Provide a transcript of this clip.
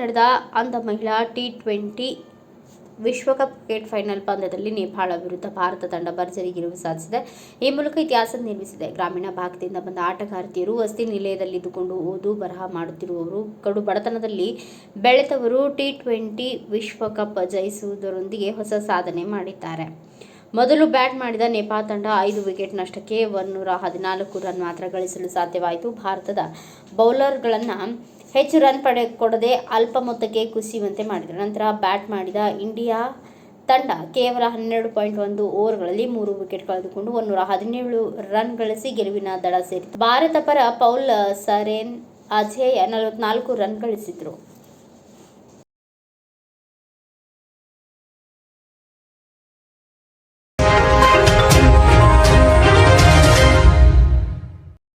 ನಡೆದ ಅಂಧ ಮಹಿಳಾ ಟಿ ಟ್ವೆಂಟಿ ವಿಶ್ವಕಪ್ ಕ್ರಿಕೆಟ್ ಫೈನಲ್ ಪಂದ್ಯದಲ್ಲಿ ನೇಪಾಳ ವಿರುದ್ಧ ಭಾರತ ತಂಡ ಭರ್ಜರಿ ಗೆಲುವು ಸಾಧಿಸಿದೆ. ಈ ಮೂಲಕ ಇತಿಹಾಸ ನಿರ್ಮಿಸಿದೆ. ಗ್ರಾಮೀಣ ಭಾಗದಿಂದ ಬಂದ ಆಟಗಾರ್ತಿಯರು ವಸತಿ ನಿಲಯದಲ್ಲಿದ್ದುಕೊಂಡು ಓದು, ಬರಹ ಮಾಡುತ್ತಿರುವವರು, ಕಡು ಬಡತನದಲ್ಲಿ ಬೆಳೆದವರು ಟಿ ಟ್ವೆಂಟಿ ವಿಶ್ವಕಪ್ ಜಯಿಸುವುದರೊಂದಿಗೆ ಹೊಸ ಸಾಧನೆ ಮಾಡಿದ್ದಾರೆ. ಮೊದಲು ಬ್ಯಾಟ್ ಮಾಡಿದ ನೇಪಾಳ ತಂಡ ಐದು ವಿಕೆಟ್ ನಷ್ಟಕ್ಕೆ ಒನ್ನೂರ ಹದಿನಾಲ್ಕು ರನ್ ಮಾತ್ರ ಗಳಿಸಲು ಸಾಧ್ಯವಾಯಿತು. ಭಾರತದ ಬೌಲರ್ಗಳನ್ನು ಹೆಚ್ಚು ರನ್ ಪಡೆ ಕೊಡದೆ ಅಲ್ಪ ಮೊತ್ತಕ್ಕೆ ಕುಸಿಯುವಂತೆ ಮಾಡಿದರು. ನಂತರ ಬ್ಯಾಟ್ ಮಾಡಿದ ಇಂಡಿಯಾ ತಂಡ ಕೇವಲ ಹನ್ನೆರಡು ಪಾಯಿಂಟ್ ಒಂದು ಓವರ್ಗಳಲ್ಲಿ ಮೂರು ವಿಕೆಟ್ ಕಳೆದುಕೊಂಡು ಒನ್ನೂರ ಹದಿನೇಳು ರನ್ ಗಳಿಸಿ ಗೆಲುವಿನ ದಡ ಸೇರಿತು. ಭಾರತ ಪರ ಪೌಲ್ ಸರೇನ್, ಅಜೇಯ ನಲವತ್ನಾಲ್ಕು ರನ್ ಗಳಿಸಿದ್ರು.